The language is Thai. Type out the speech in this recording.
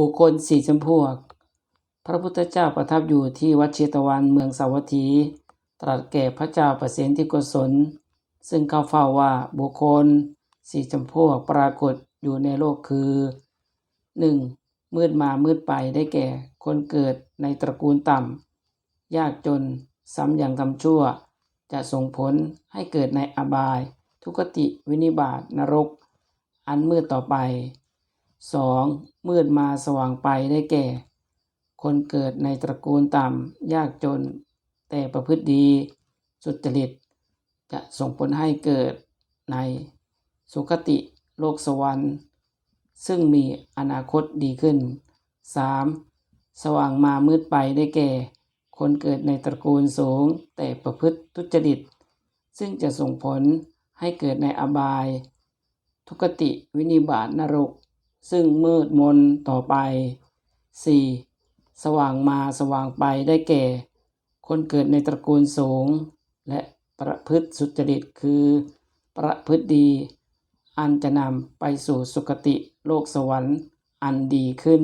บุคคลสี่จำพวก พระพุทธเจ้าประทับอยู่ที่วัดเชตวันเมืองสาวัตถี ตรัสแก่พระเจ้าประเสนที่โกศล ซึ่งเข้าเฝ้าว่าบุคคลสี่จำพวกปรากฏอยู่ในโลกคือ 1. มืดมามืดไปได้แก่คนเกิดในตระกูลต่ำ ยากจนซ้ำยังทำชั่ว จะส่งผลให้เกิดในอบาย ทุกติวินิบาตนรก อันมืดต่อไป 2. มืดมาสว่างไปได้แก่ คนเกิดในตระกูลต่ำ ยากจน แต่ประพฤติดีสุจริต จะส่งผลให้เกิดในสุคติโลกสวรรค์ ซึ่งมีอนาคตดีขึ้น 3. สว่างมามืดไปได้แก่ คนเกิดในตระกูลสูง แต่ประพฤติทุจริต ซึ่งจะส่งผลให้เกิดในอบาย ทุกติวินิบาตนรก ซึ่งมืดมนต่อไป 4. สว่างมาสว่างไปได้แก่ คนเกิดในตระกูลสูง และประพฤติสุจริตคือประพฤติดี อันจะนำไปสู่สุคติโลกสวรรค์อันดีขึ้น